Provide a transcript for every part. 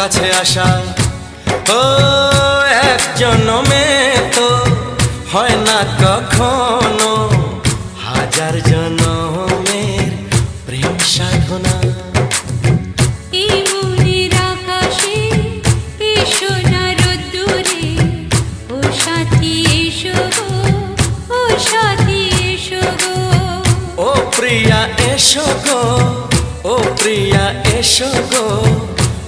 কাছে আসা ও এক জন্মে তো হয় না কখনো। হাজার জন্মের প্রেম সাধনা। প্রিয়া এসো গো ও প্রিয়া এসো গো।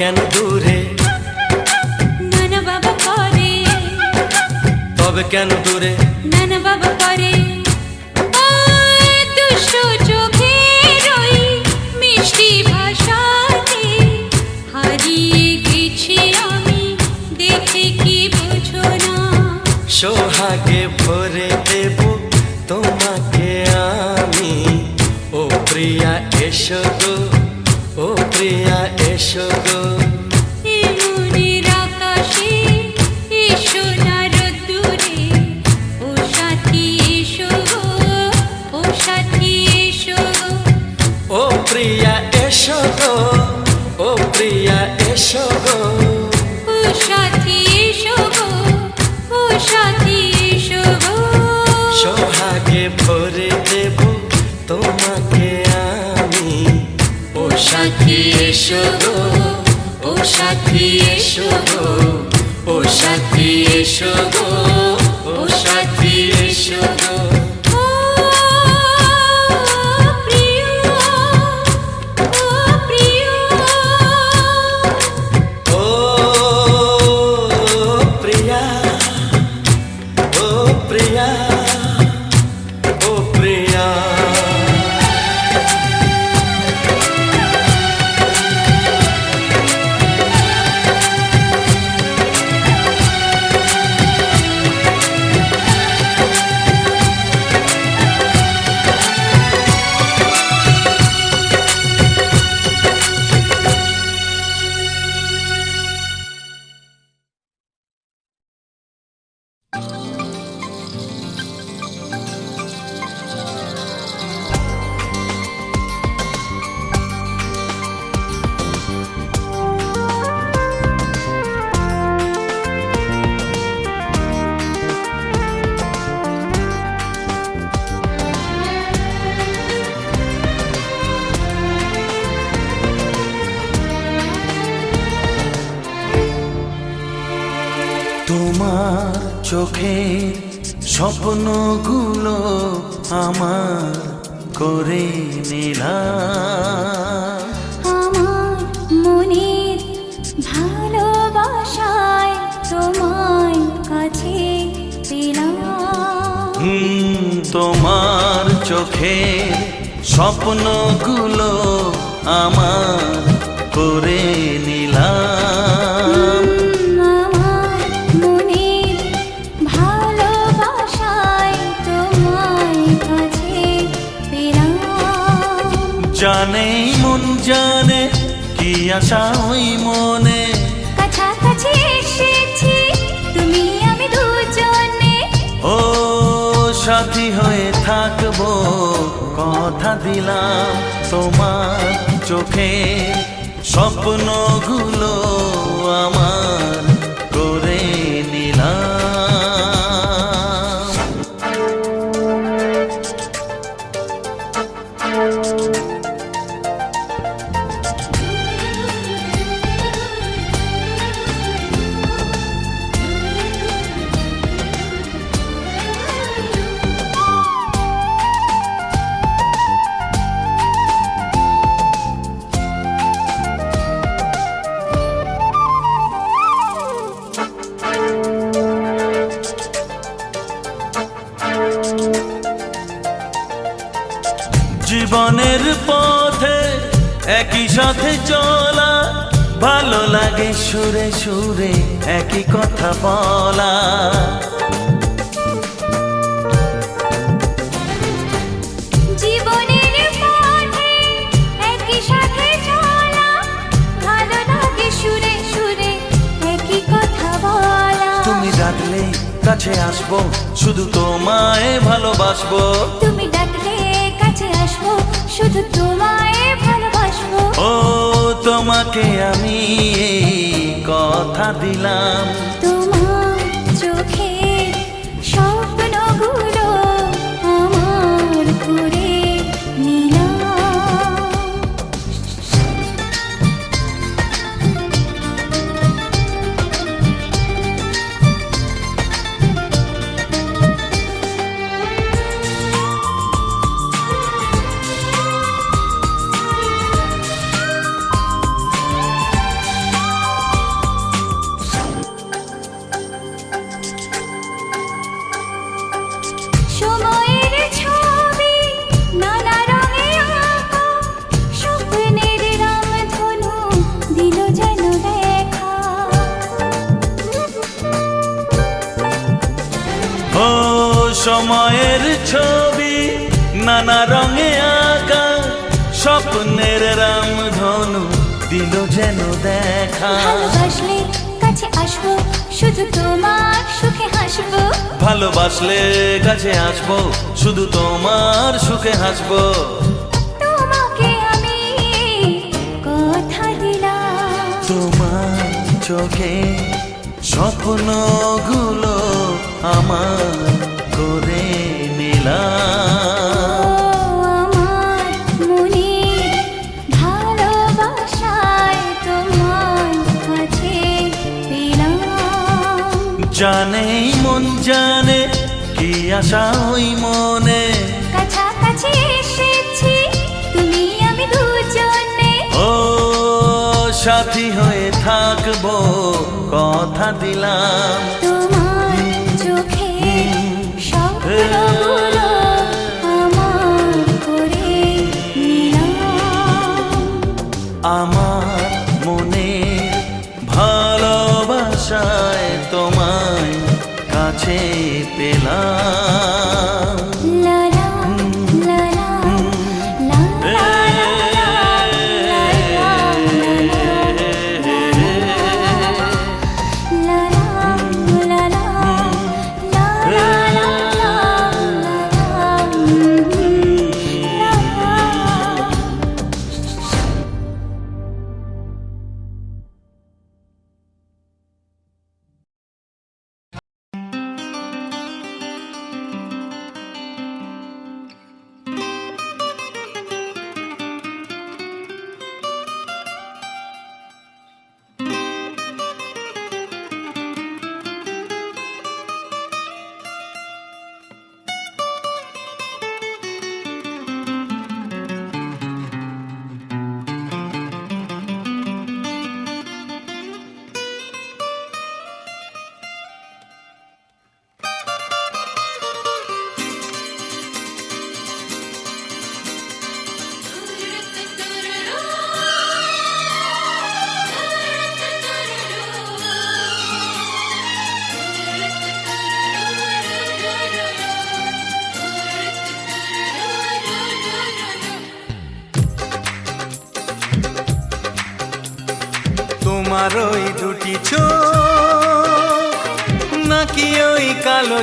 কেন দূরে? নানা বাবা করে। তবে কেন দূরে? নানা বাবা করে। সোহাগে ভরে দেব তোমাকে আমি। ও প্রিয়া এসো গো। ও প্রিয়া এসো স্বপ্নগুলো আমার করে নিলাম আমার মনের ভালোবাসায় তোমায় কাছে পেলাম। তোমার চোখের স্বপ্নগুলো আমার জানে মন জানে কি আশা ওই মনে? কাছাকাছি এসেছি তুমি আমি দুজনে। ও সাথী হয়ে থাকব কথা দিলাম তোমার চোখে। স্বপ্নগুলো আমার করে নিলাম। সুরে সুরে একই কথা বলা। তুমি কাছে আসব শুধু তোমায় ভালোবাসবো। তুমি ডাকলে কাছে আসব শুধু তোমায় ও তোমাকে আমি কথা দিলাম। তোমার দেখা। ভালোবাসলে কাছে আসব শুধু তোমার সুখে হাসবো। ভালোবাসলে কাছে আসব শুধু তোমার সুখে হাসবো। তোমাকে আমি কথা দিলাম। তোমার চোখে স্বপ্নগুলো আমার করে নিলাম। জানে মন জানে কি আশা ওই মনে? কাছাকাছি এসেছি তুমি আমি দুজনে। ও সাথী হয়ে থাকব কথা দিলাম। তোমার পেলাম।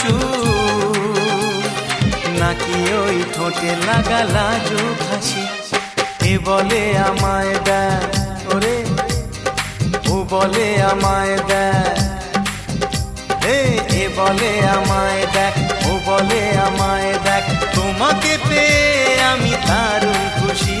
চুল নাকি ওই ঠোঁটে লাগা লাজু হাসি এ বলে আমায় দেয় ওরে। ও বলে আমায় দেয় এ বলে আমায় দেখ, ও বলে আমায় দেখ। তোমাকে পেয়ে আমি দারুণ খুশি।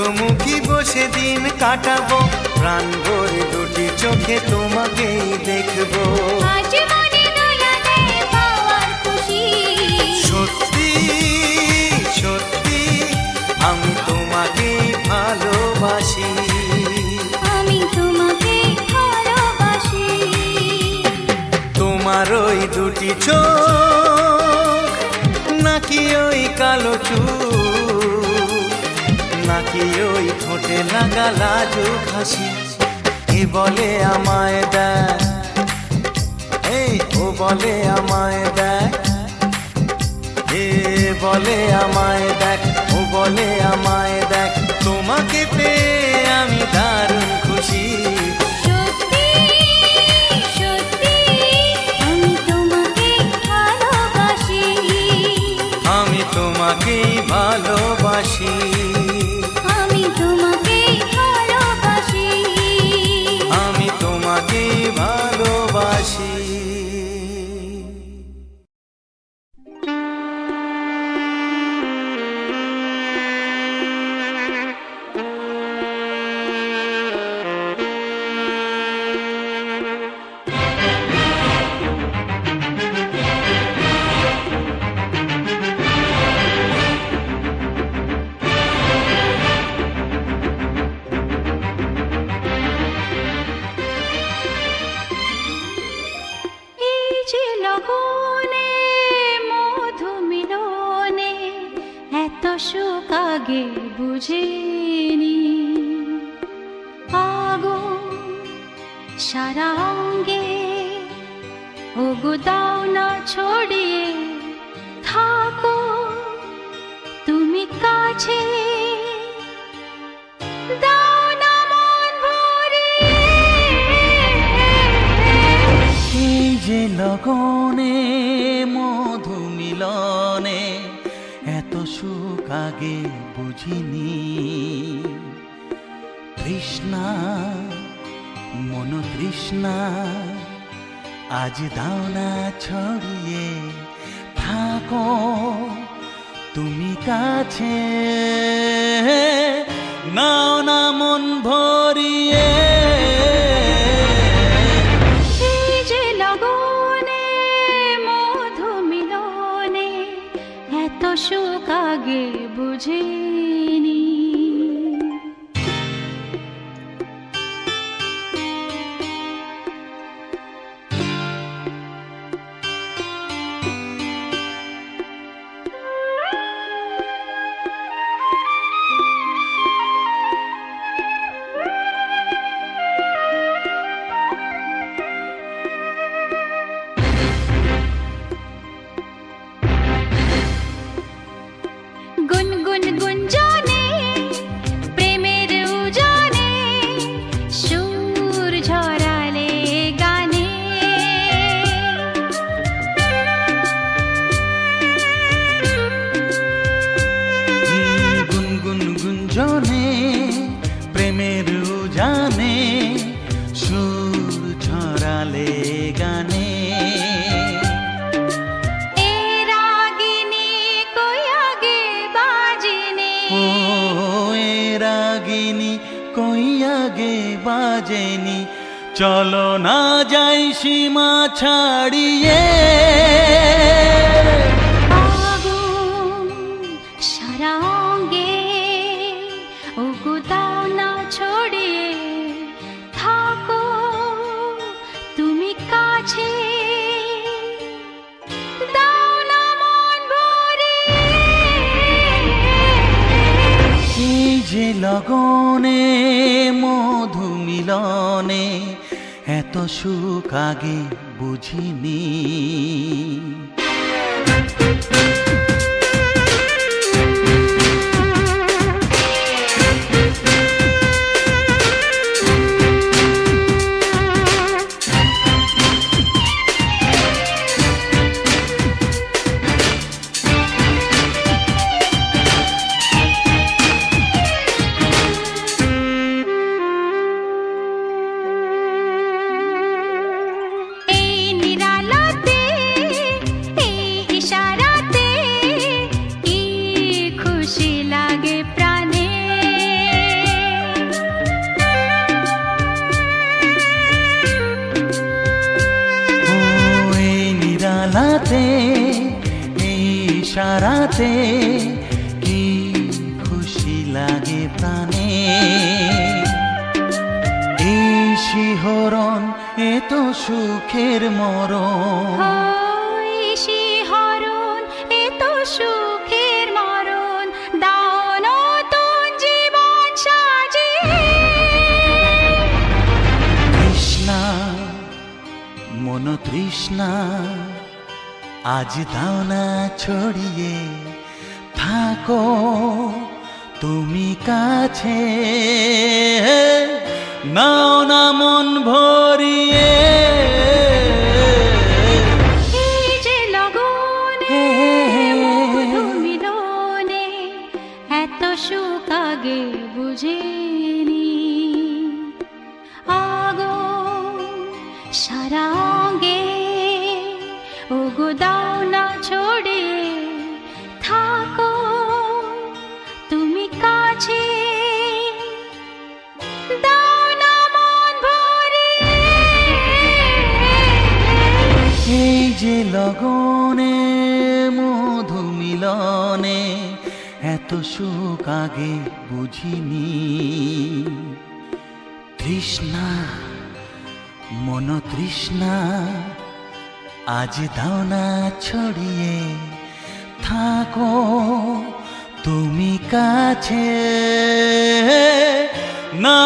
মুখোমুখি বসে দিন কাটাবো। প্রাণ ভরে দুটি চোখে তোমাকেই দেখব। সত্যি সত্যি আমি তোমাকেই ভালোবাসি। আমি তোমাকে ভালোবাসি। তোমার ওই দুটি চোখ ঠোঁটে লাগা লাজু হাসি এ বলে আমায় দেয়? এই ও বলে আমায় দেখ এ বলে আমায় দেখ ও বলে আমায় দেখ তোমাকে পেয়ে আমি দারুণ খুশি। আমি তোমাকেই ভালোবাসি। আমি সুখ আগে বুঝিনি। আগো, সারা অঙ্গে ওগো দাও না ছড়িয়ে থাকো। তুমি কাছে দাও না মন লগনে আগে বুঝিনি। কৃষ্ণা মন তৃষ্ণা আজ দাও না ছড়িয়ে থাকো তুমি কাছে। না চলো না যাই সীমা ছাড়িয়ে। আগুন সারা অঙ্গে ওগো দাও না ছড়িয়ে থাকো তুমি কাছে। দাও না ভরিয়ে। এই যে লগনে মধু মিলনে এত সুখ আগে বুঝিনি। শিহরণ এ তো সুখের মরণ। শিহরণ এ তো সুখের মরণ। দাও নতুন জীবন সাজিয়ে তৃষ্ণা মন তৃষ্ণা আজ দাও না ছড়িয়ে। থাকো তুমি কাছে। নাও না মন ভরিয়ে। এত সুখ আগে বুঝিনি। যে লগনে মধু মিলনে এত সুখ আগে বুঝিনি। তৃষ্ণা মন তৃষ্ণা আজ দাওনা ছড়িয়ে, থাকো তুমি কাছে। না